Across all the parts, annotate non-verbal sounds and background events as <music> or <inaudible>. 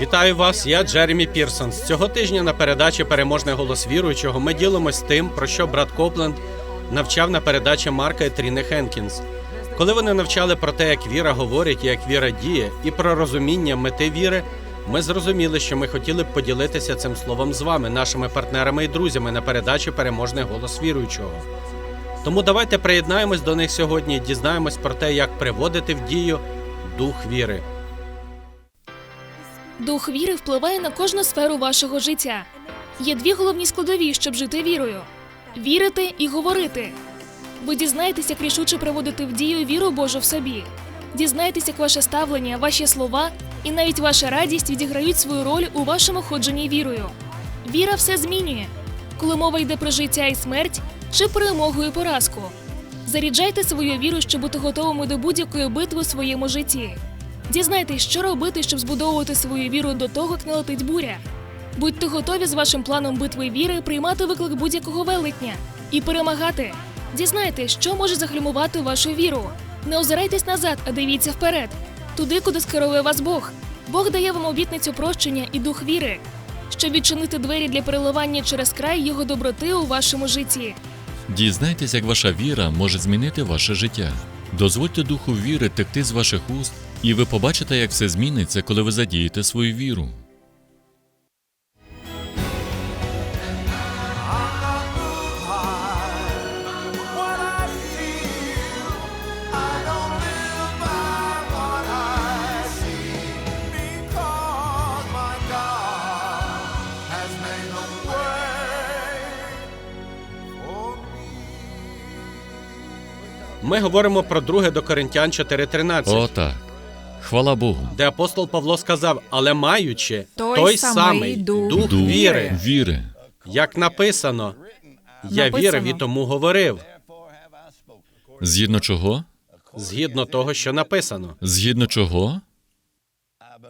Вітаю вас, я Джеремі Пірсон. З цього тижня на передачі Переможний голос віруючого ми ділимось тим, про що брат Копленд навчав на передачі Марка і Тріни Хенкінс. Коли вони навчали про те, як віра говорить і як віра діє, і про розуміння мети віри, ми зрозуміли, що ми хотіли б поділитися цим словом з вами, нашими партнерами і друзями на передачі Переможний голос віруючого. Тому давайте приєднаємось до них сьогодні і дізнаємось про те, як приводити в дію дух віри. Дух віри впливає на кожну сферу вашого життя. Є дві головні складові, щоб жити вірою: вірити і говорити. Ви дізнаєтесь, як рішуче приводити в дію віру Божу в собі. Дізнайтесь, як ваше ставлення, ваші слова і навіть ваша радість відіграють свою роль у вашому ходженні вірою. Віра все змінює, коли мова йде про життя і смерть чи перемогу і поразку. Заряджайте свою віру, щоб бути готовими до будь-якої битви у своєму житті. Дізнайтесь, що робити, щоб збудовувати свою віру до того, як налетить буря. Будьте готові з вашим планом битви віри приймати виклик будь-якого велетня і перемагати. Дізнайтесь, що може захлюмувати вашу віру. Не озирайтесь назад, а дивіться вперед, туди, куди скерує вас Бог. Бог дає вам обітницю прощення і дух віри, щоб відчинити двері для переливання через край його доброти у вашому житті. Дізнайтесь, як ваша віра може змінити ваше життя. Дозвольте духу віри текти з ваших уст, і ви побачите, як все зміниться, коли ви задієте свою віру. Ми говоримо про друге до Коринтян 4.13, О, так. Хвала Богу. де апостол Павло сказав: але маючи Той самий дух дух Дух віри, віри. як написано, я Написано. вірив і тому говорив, Згідно чого? згідно того, що написано. Згідно чого?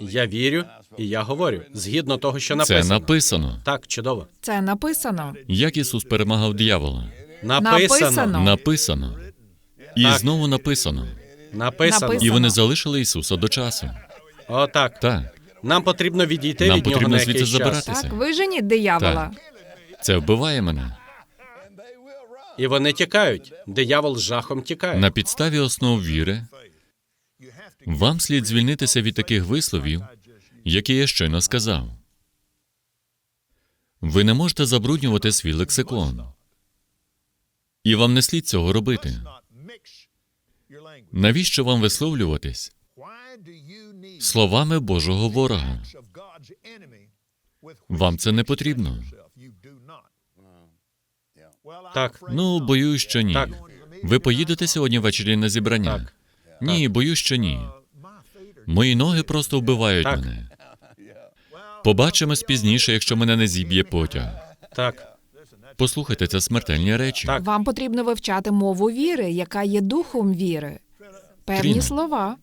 Я вірю і я говорю, згідно того, що Це написано. написано. Так, чудово. Це написано. Як Ісус перемагав диявола. Написано. Написано. Написано. І Так. знову написано. Написано. І вони залишили Ісуса до часу. О, так. Так. Нам потрібно відійти Нам від нього потрібно на звідси якийсь час. забиратися. Так, виженіть диявола. Це вбиває мене. І вони тікають. Диявол з жахом тікає. На підставі основ віри вам слід звільнитися від таких висловів, які я щойно сказав. Ви не можете забруднювати свій лексикон. І вам не слід цього робити. Навіщо вам висловлюватись словами Божого ворога? Вам це не потрібно. Так, Ну, боюсь, що ні. Так. Ви поїдете сьогодні ввечері на зібрання? Так. Ні, боюсь, що ні. Мої ноги просто вбивають Так. мене. <laughs> Побачимось пізніше, якщо мене не зіб'є потяг. так, Послухайте, це смертельні речі. Так. Вам потрібно вивчати мову віри, яка є духом віри. Певні Тріна. слова.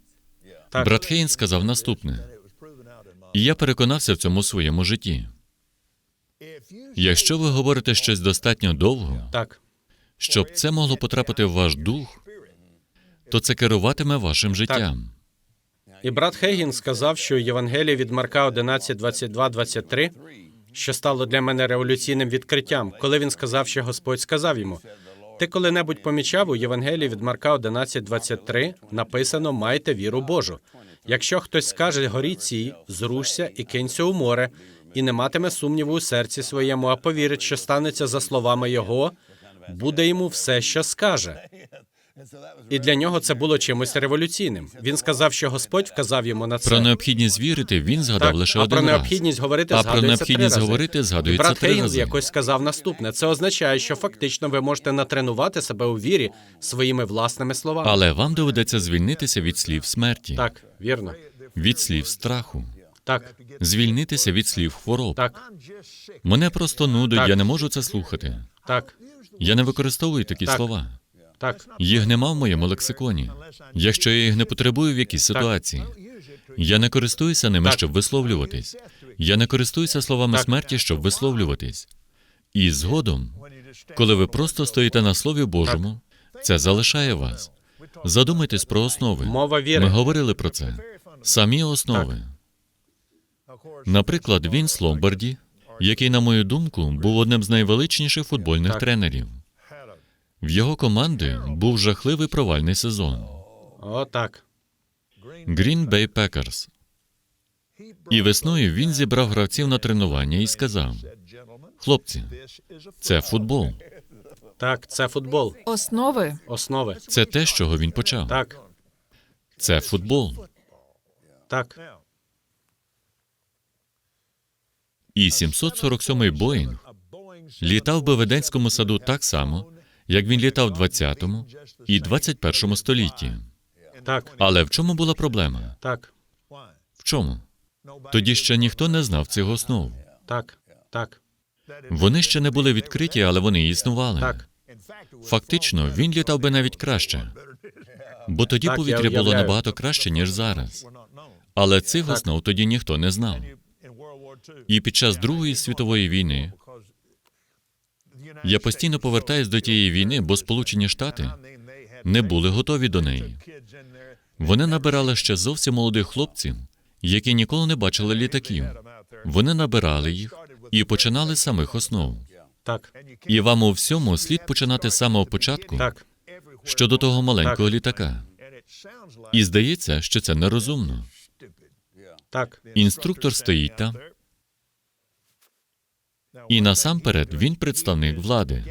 так. Брат Хейн сказав наступне. І я переконався в цьому своєму житті. Якщо ви говорите щось достатньо довго, так. щоб це могло потрапити в ваш дух, то це керуватиме вашим життям. І брат Хейгін сказав, що Євангеліє від Марка 11, 22, 23, що стало для мене революційним відкриттям, коли він сказав, що Господь сказав йому: Ти коли-небудь помічав у Євангелії від Марка 11, 23 написано Майте віру Божу. Якщо хтось скаже горі цій, зрушся і кинься у море, і не матиме сумніву у серці своєму, а повірить, що станеться за словами його, буде йому все, що скаже. І для нього це було чимось революційним. Він сказав, що Господь вказав йому на це. Про необхідність вірити він згадав Так, лише а один про раз. необхідність говорити А про необхідність три рази. говорити згадується брат три рази. якось сказав наступне: це означає, що фактично ви можете натренувати себе у вірі своїми власними словами. Але вам доведеться звільнитися від слів смерті, Так, вірно. від слів страху, Так, звільнитися від слів хвороб. так, Мене просто нудить, Так. я не можу це слухати. так, Я не використовую такі Так. слова. Так, Їх нема в моєму лексиконі. Якщо я їх не потребую в якійсь ситуації, я не користуюся ними, Так. щоб висловлюватись. Я не користуюся словами Так. смерті, щоб висловлюватись. І згодом, коли ви просто стоїте на Слові Божому, це залишає вас. Задумайтесь про основи. Мова віри. Ми говорили про це. Самі основи. Наприклад, Вінс Ломбарді, який, на мою думку, був одним з найвеличніших футбольних тренерів. В його команди був жахливий провальний сезон. О, так. Green Bay Packers. І весною він зібрав гравців на тренування і сказав: Хлопці, це футбол. Так, це футбол. Основи Основи. Це те, з чого він почав. Так, Це футбол. так, І 747-й Боїнг літав би в Еденському саду так само, як він літав в 20-му і 21-му столітті. так, Але в чому була проблема? так, В чому? Тоді ще ніхто не знав цих основ. так, так, Вони ще не були відкриті, але вони існували. так, Фактично, він літав би навіть краще, бо тоді Так, я повітря було уявляю. набагато краще, ніж зараз. Але цих основ тоді ніхто не знав. І під час Другої світової війни я постійно повертаюсь до тієї війни, бо Сполучені Штати не були готові до неї. Вони набирали ще зовсім молодих хлопців, які ніколи не бачили літаків. Вони набирали їх і починали з самих основ. так, І вам у всьому слід починати з самого початку так, щодо того маленького літака. І здається, що це нерозумно. так, Інструктор стоїть там, і насамперед він представник влади.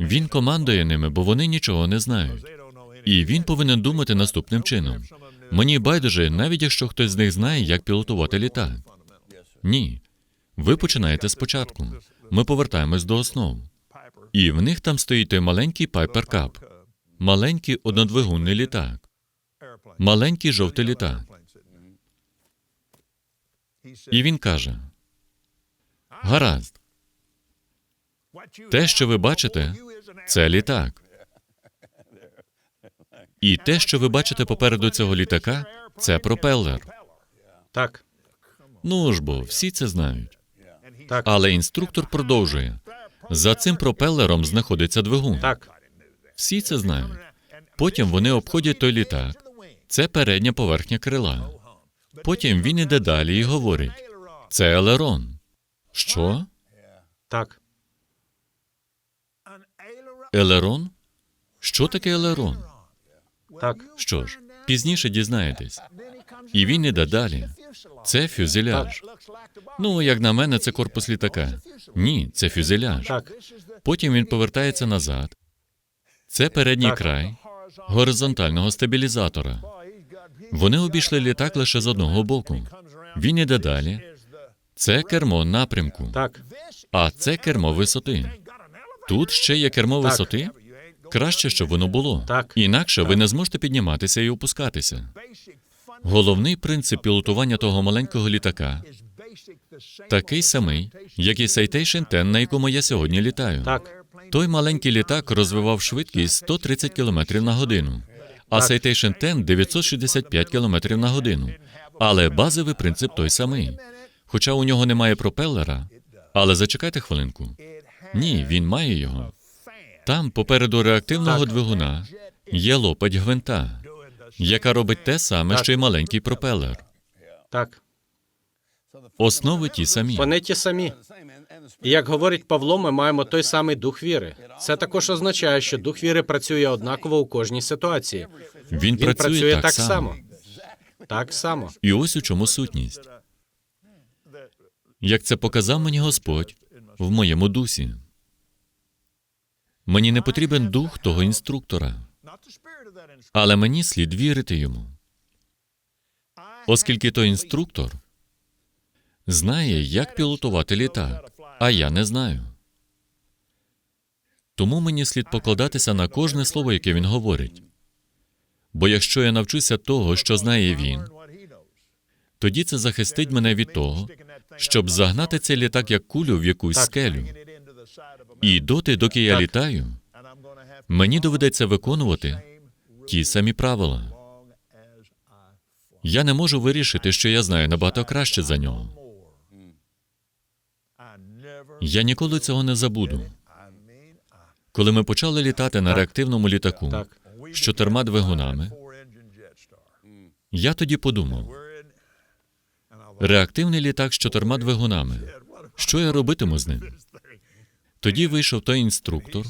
Він командує ними, бо вони нічого не знають. І він повинен думати наступним чином. Мені байдуже, навіть якщо хтось з них знає, як пілотувати літак. Ні. Ви починаєте спочатку. Ми повертаємось до основ. І в них там стоїть той маленький Piper Cup. маленький однодвигунний літак, маленький жовтий літак. І він каже: Гаразд, те, що ви бачите, це літак. І те, що ви бачите попереду цього літака, це пропелер. так, Ну ж бо, всі це знають. так, Але інструктор продовжує: за цим пропелером знаходиться двигун. так, Всі це знають. Потім вони обходять той літак. Це передня поверхня крила. Потім він іде далі і говорить: це елерон. Що? так, Елерон? Що таке елерон? так, Що ж, пізніше дізнаєтесь. І він іде далі. Це фюзеляж. Ну, як на мене, це корпус літака. Ні, це фюзеляж. так, Потім він повертається назад. Це передній Так. край горизонтального стабілізатора. Вони обійшли літак лише з одного боку. Він іде далі. Це кермо напрямку, так, а це кермо висоти. Тут ще є кермо Так. висоти. Краще, щоб воно було. Так. Інакше ви не зможете підніматися і опускатися. Головний принцип пілотування того маленького літака такий самий, як і Citation 10, на якому я сьогодні літаю. так, Той маленький літак розвивав швидкість 130 км на годину, а Так. Citation 10 – 965 км на годину. Але базовий принцип той самий. Хоча у нього немає пропелера, але зачекайте хвилинку. Ні, він має його. Там, попереду реактивного двигуна, є лопать гвинта, яка робить те саме, що й маленький пропелер. так. Основи ті самі. Вони ті самі. І як говорить Павло, ми маємо той самий дух віри. Це також означає, що дух віри працює однаково у кожній ситуації. Він Він працює, працює так, так само. Так само. І ось у чому сутність. Як це показав мені Господь в моєму дусі. Мені не потрібен дух того інструктора, але мені слід вірити йому, оскільки той інструктор знає, як пілотувати літак, а я не знаю. Тому мені слід покладатися на кожне слово, яке він говорить. Бо якщо я навчуся того, що знає він, тоді це захистить мене від того, щоб загнати цей літак як кулю в якусь скелю. І доти, доки я літаю, мені доведеться виконувати ті самі правила. Я не можу вирішити, що я знаю набагато краще за нього. Я ніколи цього не забуду. Коли ми почали літати на реактивному літаку Так, з чотирма двигунами, я тоді подумав: Реактивний літак з чотирма двигунами. Що я робитиму з ним? Тоді вийшов той інструктор.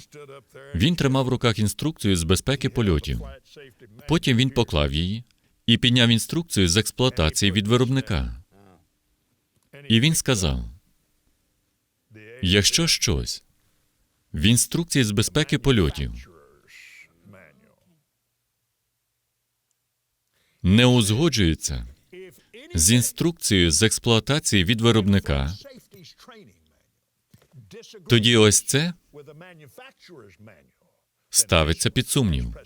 Він тримав в руках інструкцію з безпеки польотів. Потім він поклав її і підняв інструкцію з експлуатації від виробника. І він сказав: якщо щось в інструкції з безпеки польотів не узгоджується з інструкцією з експлуатації від виробника, тоді ось це ставиться під сумнів.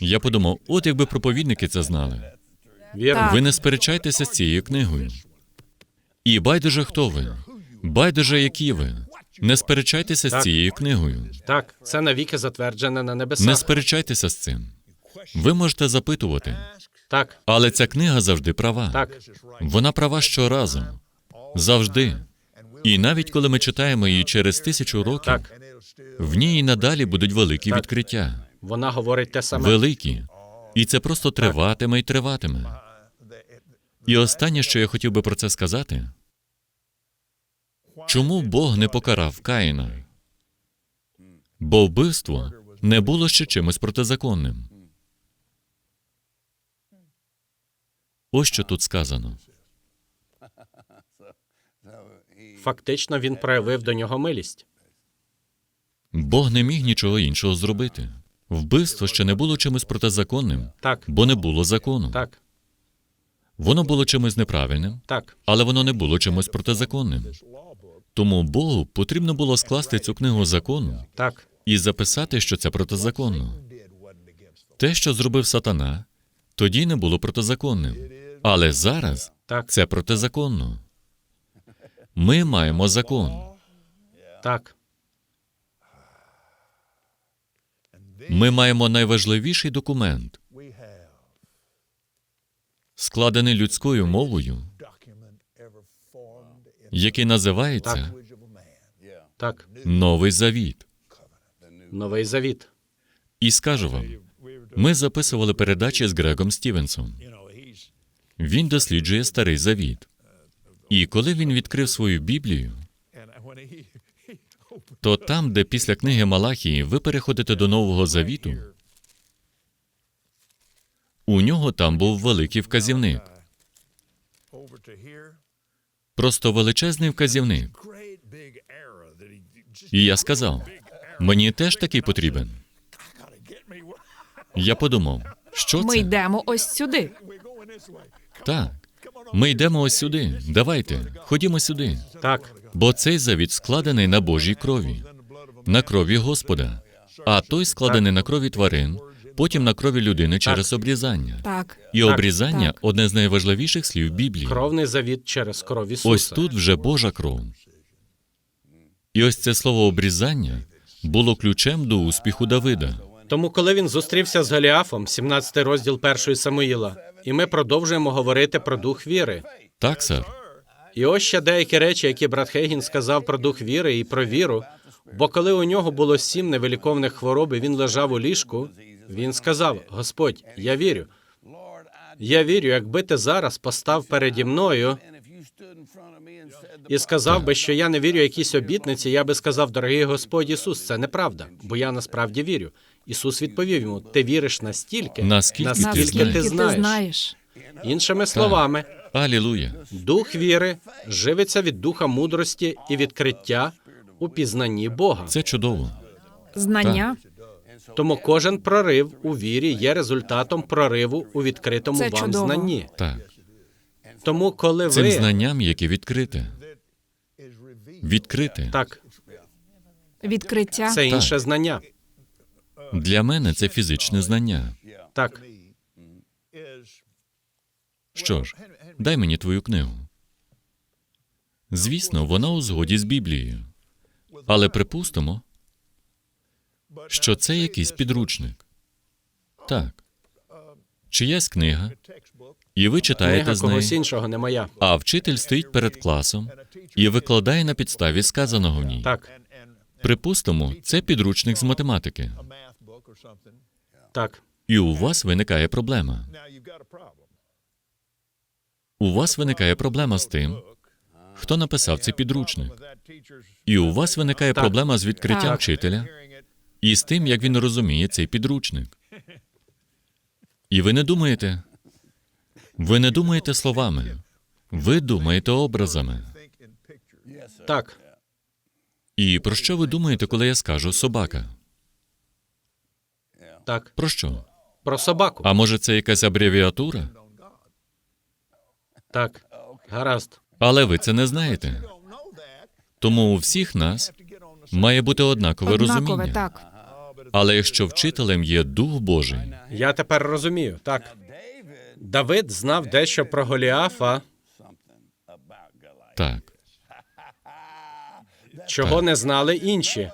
Я подумав, от якби проповідники це знали. Вірно. Так. Ви не сперечайтеся з цією книгою. І байдуже, хто ви, байдуже, які ви. Не сперечайтеся з цією книгою. Так, це навіки затверджене на небесах. Не сперечайтеся з цим. Ви можете запитувати, Так, але ця книга завжди права. так, Вона права щоразу, завжди. І навіть коли ми читаємо її через тисячу років, так. в ній і надалі будуть великі Так. відкриття. Вона говорить те саме. Великі. І це просто триватиме і триватиме. І останнє, що я хотів би про це сказати, чому Бог не покарав Каїна? Бо вбивство не було ще чимось протизаконним. Ось що тут сказано. Фактично він проявив до нього милість. Бог не міг нічого іншого зробити. Вбивство ще не було чимось протизаконним, Так, бо не було закону. так, Воно було чимось неправильним, так, але воно не було чимось протизаконним. Тому Богу потрібно було скласти цю книгу закону так, і записати, що це протизаконно. Те, що зробив сатана, тоді не було протизаконним. Але зараз так, це протизаконно. Ми маємо закон. так, Ми маємо найважливіший документ, складений людською мовою, який називається так. Новий Завіт. Новий завіт. І скажу вам, ми записували передачі з Грегом Стівенсом. Він досліджує старий завіт. І коли він відкрив свою Біблію, то там, де після книги Малахії ви переходите до Нового Завіту, у нього там був великий вказівник, просто величезний вказівник. І я сказав: мені теж такий потрібен. Я подумав, що Ми йдемо ось сюди. Так. Ми йдемо ось сюди. Давайте, ходімо сюди. Так, Бо цей завіт складений на Божій крові, на крові Господа, а той складений на крові тварин, потім на крові людини через обрізання. Так. І Так. обрізання Так. одне з найважливіших слів Біблії. кровний завіт через кров Ісуса. Ось тут вже Божа кров. І ось це слово обрізання було ключем до успіху Давида. Тому, коли він зустрівся з Голіафом, 17 розділ першої Самуїла, і ми продовжуємо говорити про дух віри. Так, сер. І ось ще деякі речі, які брат Хейгін сказав про дух віри і про віру. Бо коли у нього було сім невиліковних хвороб, і він лежав у ліжку, він сказав: Господь, я вірю. Я вірю, якби ти зараз постав переді мною і сказав би, що я не вірю якійсь обітниці, я би сказав, дорогий Господь Ісус, це неправда, бо я насправді вірю. Ісус відповів йому: Ти віриш настільки, Наскільки ти наскільки знаєш. ти знаєш. ти знаєш. Іншими словами, Алілуя. дух віри живиться від духа мудрості і відкриття у пізнанні Бога. Це чудово. Знання Тому кожен прорив у вірі є результатом прориву у відкритому Це вам чудово. знанні. Так. Тому, коли Цим ви знанням, яке відкрите. Відкрите. так, відкриття. це інше знання. Для мене це фізичне знання. Так, Що ж, дай мені твою книгу. Звісно, вона у згоді з Біблією. Але припустимо, що це якийсь підручник. Так. Чиясь книга, і ви читаєте з неї, іншого, не моя. а вчитель стоїть перед класом і викладає на підставі сказаного в ній. Так, Припустимо, це підручник з математики. так, І у вас виникає проблема. У вас виникає проблема з тим, хто написав цей підручник. І у вас виникає Так. проблема з відкриттям Так. вчителя і з тим, як він розуміє цей підручник. І ви не думаєте. Ви не думаєте словами, ви думаєте образами. Так, І про що ви думаєте, коли я скажу собака? так. Про що? Про собаку. А може, це якась абревіатура? Так. Гаразд. Але ви це не знаєте. Тому у всіх нас має бути однакове Однакове, розуміння. так. Але якщо вчителем є Дух Божий, Я тепер розумію. Так. Давид знав дещо про Голіафа, так, чого не знали інші.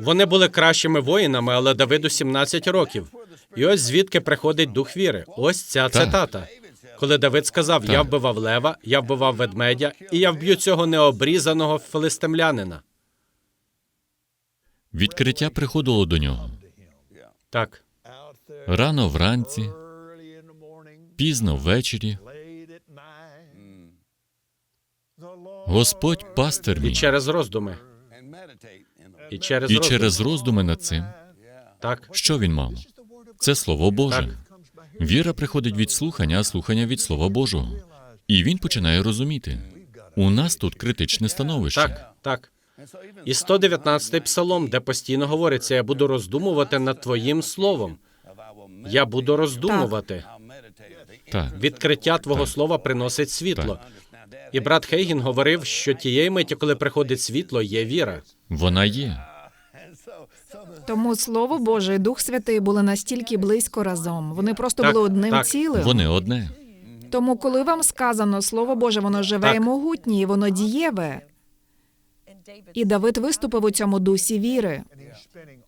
Вони були кращими воїнами, але Давиду 17 років. І ось звідки приходить дух віри. Ось ця Так. цитата. Коли Давид сказав: Я вбивав лева, я вбивав ведмедя, і я вб'ю цього необрізаного филистимлянина. відкриття приходило до нього Так, рано вранці, пізно ввечері. Господь пастир і через роздуми. І через і роздуми. через роздуми над цим, Так, що він мав? Це Слово Боже. Так. Віра приходить від слухання, а слухання від Слова Божого. І він починає розуміти. У нас тут критичне становище. так, так. І 119-й псалом, де постійно говориться: я буду роздумувати над твоїм словом. Я буду роздумувати. Так. Відкриття твого слова приносить світло. І брат Хейгін говорив, що тієї миті, коли приходить світло, є віра. Вона є. Тому Слово Боже і Дух Святий були настільки близько разом. Вони просто Так, були одним так. цілим. Вони одне. Тому, коли вам сказано Слово Боже, воно живе Так. і могутнє, і воно дієве. І Давид виступив у цьому дусі віри.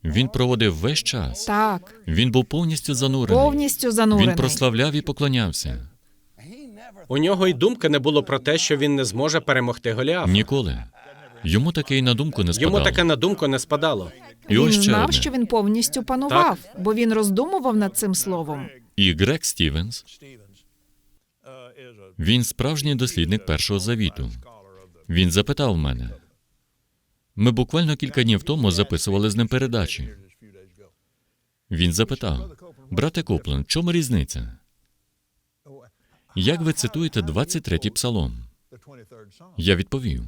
Він проводив весь час. Так, Він був повністю занурений. повністю занурений. Він прославляв і поклонявся. У нього й думки не було про те, що він не зможе перемогти Голіафа. Ніколи. Йому таке й на думку не спадало. Йому таке на думку не спадало. І Він ось ще знав, одне. що він повністю панував, бо він роздумував над цим словом. І Грег Стівенс, він справжній дослідник першого завіту. Він запитав мене. Ми буквально кілька днів тому записували з ним передачі. Він запитав: брате Коплен, в чому різниця? Як ви цитуєте 23-й псалом? Я відповів: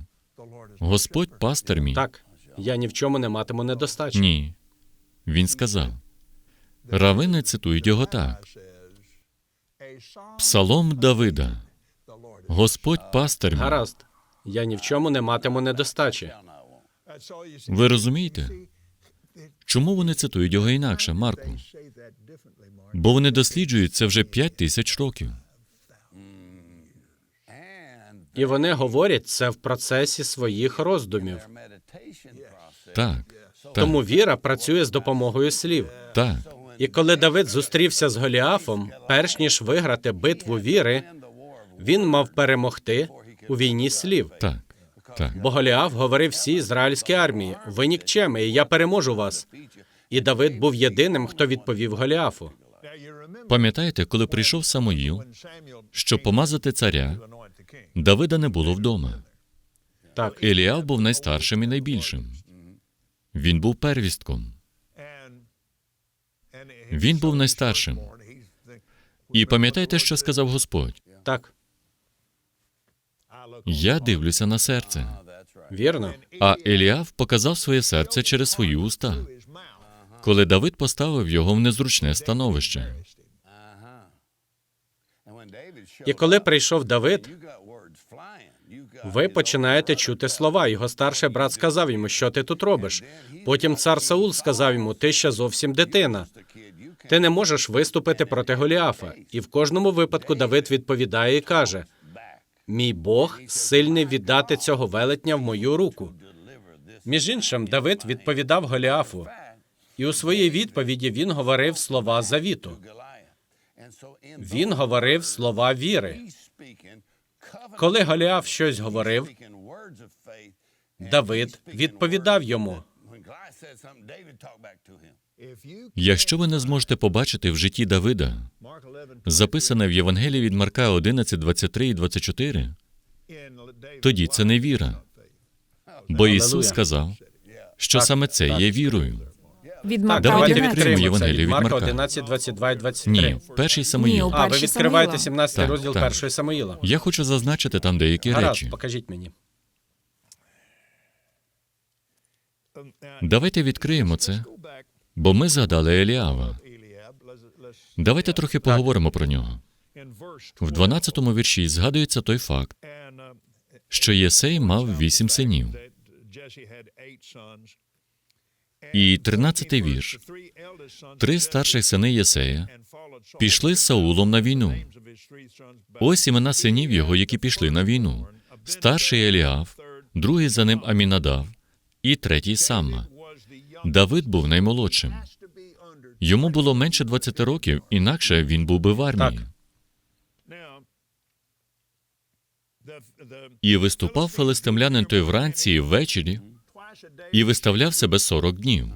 Господь пастир мій. Так, я ні в чому не матиму недостачі. Ні. Він сказав. Равини цитують його так: Псалом Давида. Господь пастир мій. Гаразд. Я ні в чому не матиму недостачі. Ви розумієте? Чому вони цитують його інакше, Марку? Бо вони досліджують це вже п'ять тисяч років. І вони говорять це в процесі своїх роздумів. Так, так, Тому віра працює з допомогою слів. так, І коли Давид зустрівся з Голіафом, перш ніж виграти битву віри, він мав перемогти у війні слів. так, так. Бо Голіаф говорив всій ізраїльській армії: ви нікчеми, і я переможу вас. І Давид був єдиним, хто відповів Голіафу. Пам'ятаєте, коли прийшов Самуїл, щоб помазати царя, Давида не було вдома. Так, Еліав був найстаршим і найбільшим. Він був первістком. Він був найстаршим. І пам'ятаєте, що сказав Господь? так, Я дивлюся на серце. вірно. А Еліав показав своє серце через свої уста, коли Давид поставив його в незручне становище. І коли прийшов Давид, ви починаєте чути слова. Його старший брат сказав йому, що ти тут робиш. Потім цар Саул сказав йому: ти ще зовсім дитина. Ти не можеш виступити проти Голіафа. І в кожному випадку Давид відповідає і каже: Мій Бог сильний віддати цього велетня в мою руку. Між іншим, Давид відповідав Голіафу, і у своїй відповіді він говорив слова завіту. Він говорив слова віри. Коли Голіаф щось говорив, Давид відповідав йому. Якщо ви не зможете побачити в житті Давида, записане в Євангелії від Марка 11, 23 і 24, тоді це не віра. Бо Ісус сказав, що саме це є вірою. Від Марка давайте 11. відкриємо Євангеліє від Марка Марка. 11, 22 і 23. Ні, перший Самуїл. у А, ви відкриваєте Самуїла. 17 розділ так. першої Самуїла. Я хочу зазначити там деякі Гаразд, речі. покажіть мені. Давайте відкриємо це, бо ми згадали Еліава. Давайте трохи поговоримо про нього. В 12-му вірші згадується той факт, що Єсей мав вісім синів. І 13-й вірш. Три старших сини Єсея пішли з Саулом на війну. Ось імена синів його, які пішли на війну. Старший Еліав, другий за ним Амінадав і третій Самма. Давид був наймолодшим. Йому було менше 20 років, інакше він був би в армії. І виступав филистимлянин той вранці і ввечері, і виставляв себе 40 днів.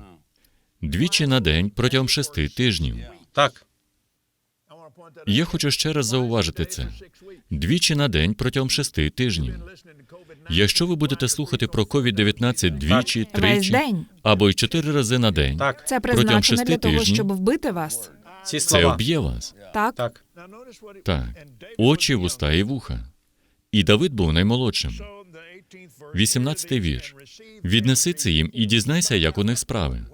Двічі на день протягом шести тижнів. Так, І я хочу ще раз зауважити це. Двічі на день протягом шести тижнів. Якщо ви будете слухати про COVID-19 двічі, тричі день. або й чотири рази на день, так. Це Протягом шести для того, тижнів. щоб вбити вас. Ці це слова. об'є вас. Так? Так, Так, очі, вуста і вуха. І Давид був наймолодшим. 18-й вірш. Віднеси це їм і дізнайся, як у них справи.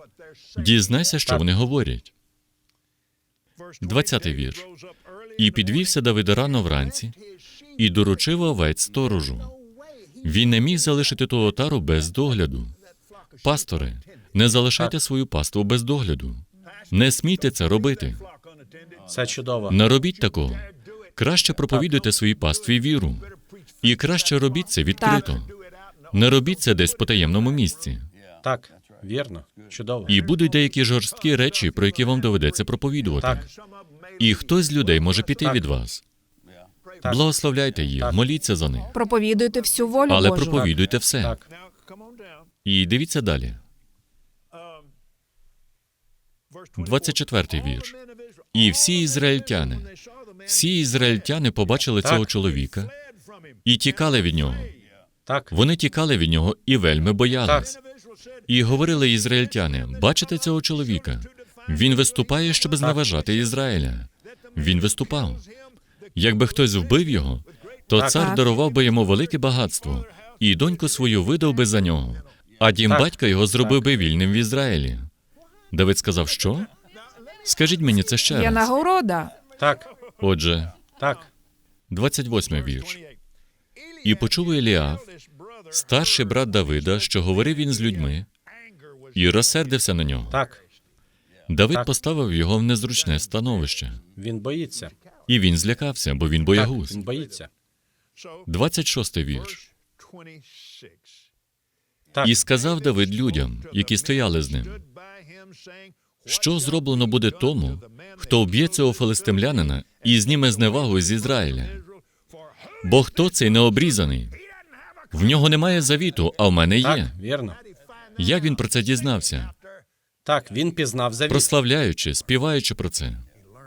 Дізнайся, що Так. вони говорять. 20-й вірш. І підвівся Давид рано вранці і доручив овець сторожу. Він не міг залишити ту отару без догляду. Пастори, не залишайте свою паству без догляду. Не смійте це робити. це чудово. Не робіть такого. Краще проповідуйте своїй пастві віру. І краще робіть це відкрито. Не робіть це десь в потаємному місці. Так, вірно, чудово. І будуть деякі жорсткі речі, про які вам доведеться проповідувати. Так, І хтось з людей може піти Так. від вас. Благословляйте їх, моліться за них, Проповідуйте всю волю але Божу. проповідуйте все. І дивіться далі. 24-й вірш. І всі ізраїльтяни, всі ізраїльтяни побачили Так. цього чоловіка і тікали від нього. Так, Вони тікали від нього і вельми боялись. Так. І говорили ізраїльтяни: бачите цього чоловіка? Він виступає, щоб зневажати Ізраїля. Він виступав. Якби хтось вбив його, то цар Так. дарував би йому велике багатство, і доньку свою видав би за нього, а дім Так. батька його зробив би вільним в Ізраїлі. Давид сказав, що? Скажіть мені це ще Є раз. нагорода. так, Отже, так, 28 вірш. І почув Еліав, старший брат Давида, що говорив він з людьми, і розсердився на нього. так. Давид Так. поставив його в незручне становище, Він боїться. І він злякався, бо він Так, боягуз. він боїться. 26 вірш. Так, І сказав Давид людям, які стояли з ним, що зроблено буде тому, хто вб'є цього филистимлянина і зніме зневагу з Ізраїля. Бо хто цей необрізаний? В нього немає завіту, а в мене так, є. вірно. Як він про це дізнався? Так, він пізнав завіт. Прославляючи, співаючи про це.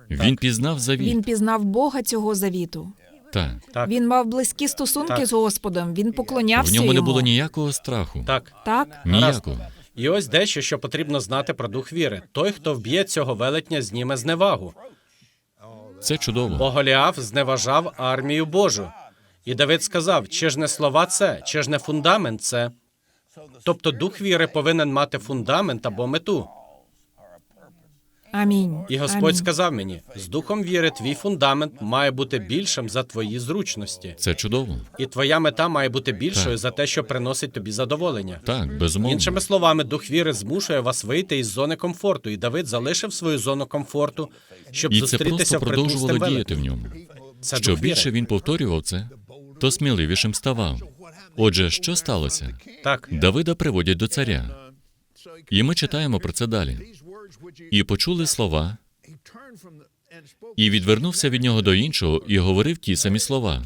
Він пізнав завіт. Він пізнав Бога цього завіту. Так. Так, Він мав близькі стосунки Так. з Господом. Він В поклонявся ньому не було ніякого страху. так. Так? Ніякого. І ось дещо, що потрібно знати про дух віри. Той, хто вб'є цього велетня, зніме зневагу. Це чудово. Бо Голіаф зневажав армію Божу. І Давид сказав: чи ж не слова це, чи ж не фундамент це. Тобто дух віри повинен мати фундамент або мету. Амінь. І Господь Амінь. сказав мені: з духом віри твій фундамент має бути більшим за твої зручності, Це чудово. і твоя мета має бути більшою Так. за те, що приносить тобі задоволення. Так, безумовно. Іншими словами, дух віри змушує вас вийти із зони комфорту, і Давид залишив свою зону комфорту, щоб І це просто продовжувало тим діяти в ньому. Це Що більше він повторював це, то сміливішим ставав. Отже, що сталося? Так, Давида приводять до царя. І ми читаємо про це далі. І почули слова, і відвернувся від нього до іншого, і говорив ті самі слова.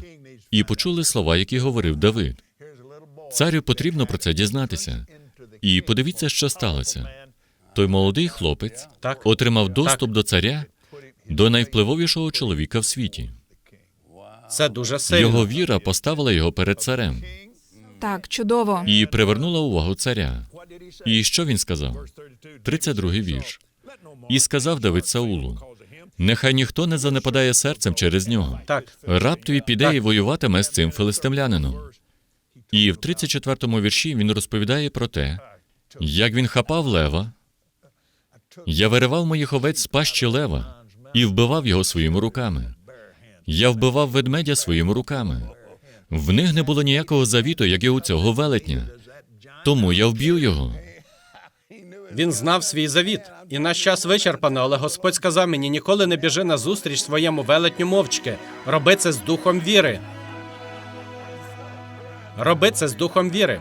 І почули слова, які говорив Давид. Царю потрібно про це дізнатися. І подивіться, що сталося. той молодий хлопець Так. отримав доступ до царя, до найвпливовішого чоловіка в світі. Це дуже сильно. Його віра поставила його перед царем Так, чудово. і привернула увагу царя. І що він сказав? 32-й вірш. І сказав Давид Саулу: Нехай ніхто не занепадає серцем через нього. Так. Раптові піде і воюватиме з цим филистимлянином. І в 34-му вірші він розповідає про те, як він хапав лева, я виривав моїх овець з пащі лева і вбивав його своїми руками. Я вбивав ведмедя своїми руками. В них не було ніякого завіту, як і у цього велетня. Тому я вб'ю його. Він знав свій завіт, і наш час вичерпано, але Господь сказав мені: ніколи не біжи на зустріч своєму велетню мовчки. Роби це з духом віри. Роби це з духом віри.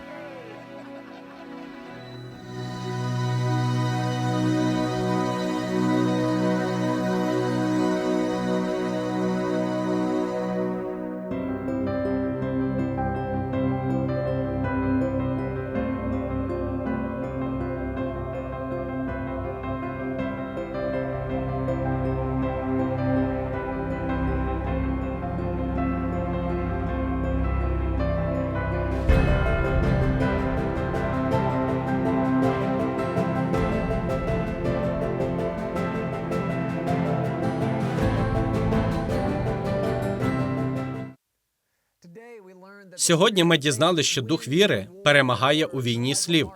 Сьогодні ми дізналися, що дух віри перемагає у війні слів.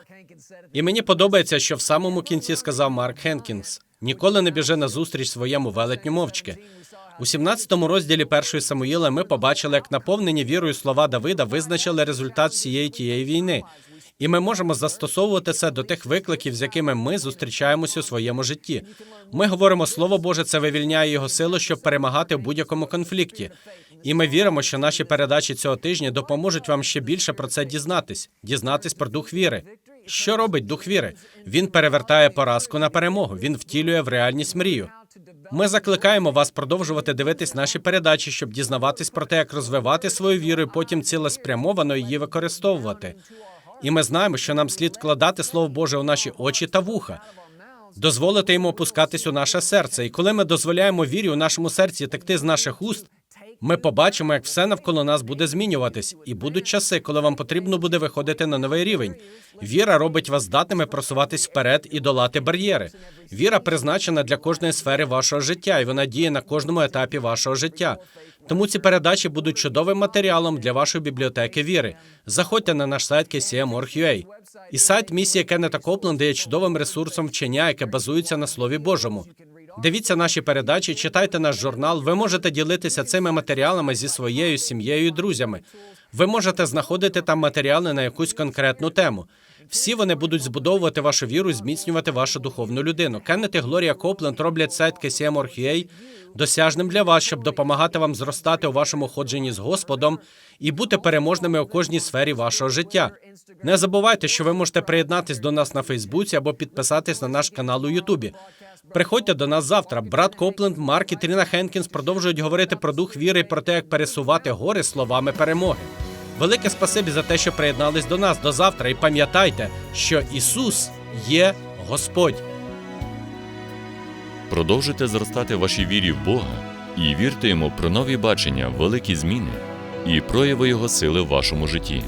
І мені подобається, що в самому кінці сказав Марк Хенкінс: ніколи не біжи на зустріч своєму велетню мовчки. У 17 розділі першої Самуїла ми побачили, як наповнені вірою слова Давида визначили результат всієї тієї війни. І ми можемо застосовувати це до тих викликів, з якими ми зустрічаємося у своєму житті. Ми говоримо, слово Боже, це вивільняє його силу, щоб перемагати в будь-якому конфлікті. І ми віримо, що наші передачі цього тижня допоможуть вам ще більше про це дізнатись, дізнатись про дух віри. Що робить дух віри? Він перевертає поразку на перемогу. Він втілює в реальність мрію. Ми закликаємо вас продовжувати дивитись наші передачі, щоб дізнаватись про те, як розвивати свою віру, і потім цілеспрямовано її використовувати. І ми знаємо, що нам слід вкладати Слово Боже у наші очі та вуха, дозволити йому опускатись у наше серце. І коли ми дозволяємо вірі у нашому серці текти з наших уст, ми побачимо, як все навколо нас буде змінюватись, і будуть часи, коли вам потрібно буде виходити на новий рівень. Віра робить вас здатними просуватись вперед і долати бар'єри. Віра призначена для кожної сфери вашого життя, і вона діє на кожному етапі вашого життя. Тому ці передачі будуть чудовим матеріалом для вашої бібліотеки віри. Заходьте на наш сайт KCM.org.ua. І сайт місії Кеннета Копленда є чудовим ресурсом вчення, яке базується на Слові Божому. Дивіться наші передачі, читайте наш журнал. Ви можете ділитися цими матеріалами зі своєю сім'єю і друзями. Ви можете знаходити там матеріали на якусь конкретну тему. Всі вони будуть збудовувати вашу віру, зміцнювати вашу духовну людину. Кеннет і Глорія Копленд роблять сайт KCM.org.ua досяжним для вас, щоб допомагати вам зростати у вашому ходженні з Господом і бути переможними у кожній сфері вашого життя. Не забувайте, що ви можете приєднатись до нас на Фейсбуці або підписатись на наш канал у Ютубі. Приходьте до нас завтра. Брат Копленд, Марк і Тріна Хенкінс продовжують говорити про дух віри і про те, як пересувати гори словами перемоги. Велике спасибі за те, що приєднались до нас до завтра. І пам'ятайте, що Ісус є Господь. Продовжуйте зростати в вашій вірі в Бога і вірте йому про нові бачення, великі зміни і прояви Його сили в вашому житті.